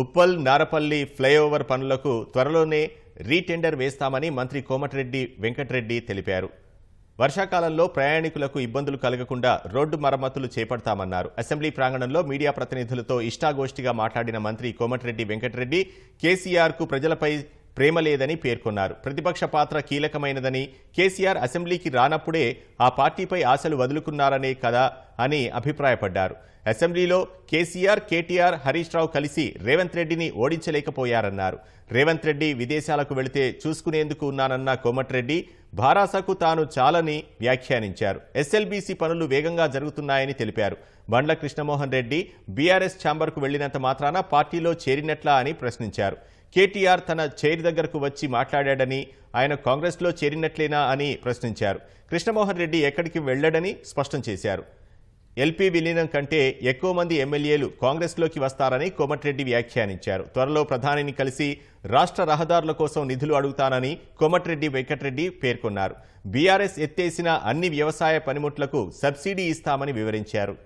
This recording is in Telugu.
ఉప్పల్ నారపల్లి ఫ్లైఓవర్ పనులకు త్వరలోనే రీటెండర్ వేస్తామని మంత్రి కోమటిరెడ్డి వెంకటరెడ్డి తెలిపారు. వర్షాకాలంలో ప్రయాణికులకు ఇబ్బందులు కలగకుండా రోడ్డు మరమ్మతులు చేపడతామన్నారు. అసెంబ్లీ ప్రాంగణంలో మీడియా ప్రతినిధులతో ఇష్టాగోష్ఠిగా మాట్లాడిన మంత్రి కోమటిరెడ్డి వెంకటరెడ్డి కేసీఆర్కు ప్రజలపై ప్రేమ లేదని పేర్కొన్నారు. ప్రతిపక్ష పాత్ర కీలకమైనదని కేసీఆర్ అసెంబ్లీకి రానప్పుడే ఆ పార్టీపై ఆశలు వదులుకున్నారనే కదా అని అభిప్రాయపడ్డారు. అసెంబ్లీలో కేసీఆర్ కేటీఆర్ హరీష్ రావు కలిసి రేవంత్ రెడ్డిని ఓడించలేకపోయారన్నారు. రేవంత్ రెడ్డి విదేశాలకు వెళితే చూసుకునేందుకు ఉన్నానన్న కోమటిరెడ్డి భారాసకు తాను చాలని వ్యాఖ్యానించారు. ఎస్ఎల్బీసీ పనులు వేగంగా జరుగుతున్నాయని తెలిపారు. బండ్ల కృష్ణమోహన్ రెడ్డి బీఆర్ఎస్ ఛాంబర్కు వెళ్ళినంత మాత్రాన పార్టీలో చేరినట్లా అని ప్రశ్నించారు. కేటీఆర్ తన చైర్ దగ్గరకు వచ్చి మాట్లాడాడని ఆయన కాంగ్రెస్లో చేరినట్లేనా అని ప్రశ్నించారు. కృష్ణమోహన్ రెడ్డి ఎక్కడికి వెళ్ళడని స్పష్టం చేశారు. ఎల్పీ విలీనం కంటే ఎక్కువ మంది ఎమ్మెల్యేలు కాంగ్రెస్లోకి వస్తారని కోమటిరెడ్డి వ్యాఖ్యానించారు. త్వరలో ప్రధానిని కలిసి రాష్ట్ర రహదారుల కోసం నిధులు అడుగుతానని కోమటిరెడ్డి వెంకటరెడ్డి పేర్కొన్నారు. బీఆర్ఎస్ ఎత్తేసిన అన్ని వ్యవసాయ పనిముట్లకు సబ్సిడీ ఇస్తామని వివరించారు.